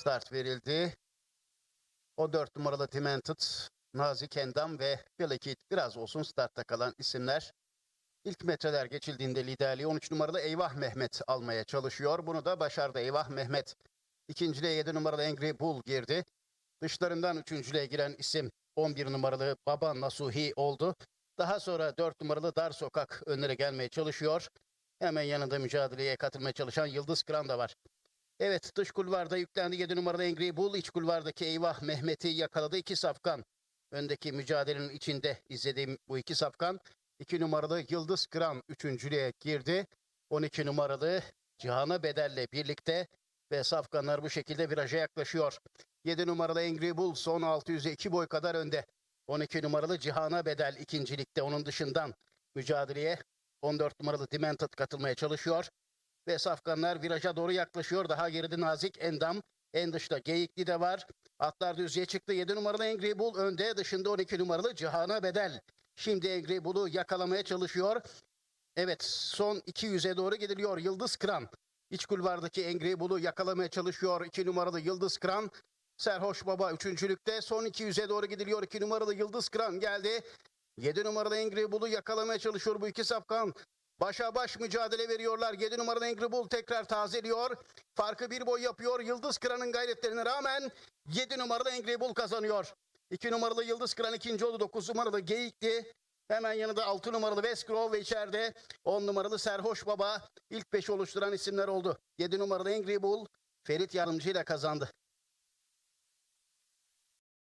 start verildi. O 4 numaralı Demented, Nazik Endam ve Bilekit biraz olsun startta kalan isimler. İlk metreler geçildiğinde liderliği 13 numaralı Eyvah Mehmet almaya çalışıyor. Bunu da başardı Eyvah Mehmet. İkinciliğe 7 numaralı Angry Bull girdi. Dışlarından üçüncülüğe giren isim 11 numaralı Baba Nasuhi oldu. Daha sonra 4 numaralı Dar Sokak önlere gelmeye çalışıyor. Hemen yanında mücadeleye katılmaya çalışan Yıldız Kıran da var. Evet dış kulvarda yüklendi 7 numaralı Angry Bull. iç kulvardaki Eyvah Mehmet'i yakaladı. iki safkan. Öndeki mücadelenin içinde izlediğim bu iki safkan. 2 numaralı Yıldız Kıran üçüncülüğe girdi. 12 numaralı Cihan'a Bedel'le birlikte ve safkanlar bu şekilde viraja yaklaşıyor. 7 numaralı Angry Bull son 600'e 2 boy kadar önde. 12 numaralı Cihan'a Bedel ikincilikte onun dışından mücadeleye 14 numaralı Demented katılmaya çalışıyor. Ve safkanlar viraja doğru yaklaşıyor. Daha geride Nazik Endam. En dışta Geyikli de var. Atlar düzlüğe çıktı. 7 numaralı Angry Bull önde. Dışında 12 numaralı Cihan'a Bedel. Şimdi Angry Bull'u yakalamaya çalışıyor. Evet son 200'e doğru gidiliyor. Yıldız Kıran. İç kulvardaki Angry Bull'u yakalamaya çalışıyor. 2 numaralı Yıldız Kıran. Serhoş Baba üçüncülükte. Son 200'e doğru gidiliyor. 2 numaralı Yıldız Kıran geldi. 7 numaralı Angry Bull'u yakalamaya çalışıyor bu iki safkan. Başa baş mücadele veriyorlar. 7 numaralı Angry Bull tekrar tazeliyor. Farkı bir boy yapıyor. Yıldız Kıran'ın gayretlerine rağmen 7 numaralı Angry Bull kazanıyor. 2 numaralı Yıldız Kıran ikinci oldu. 9 numaralı Geyikli. Hemen yanında 6 numaralı Westgrove ve içeride 10 numaralı Serhoş Baba ilk 5 oluşturan isimler oldu. 7 numaralı Angry Bull Ferit Yardımcı ile kazandı.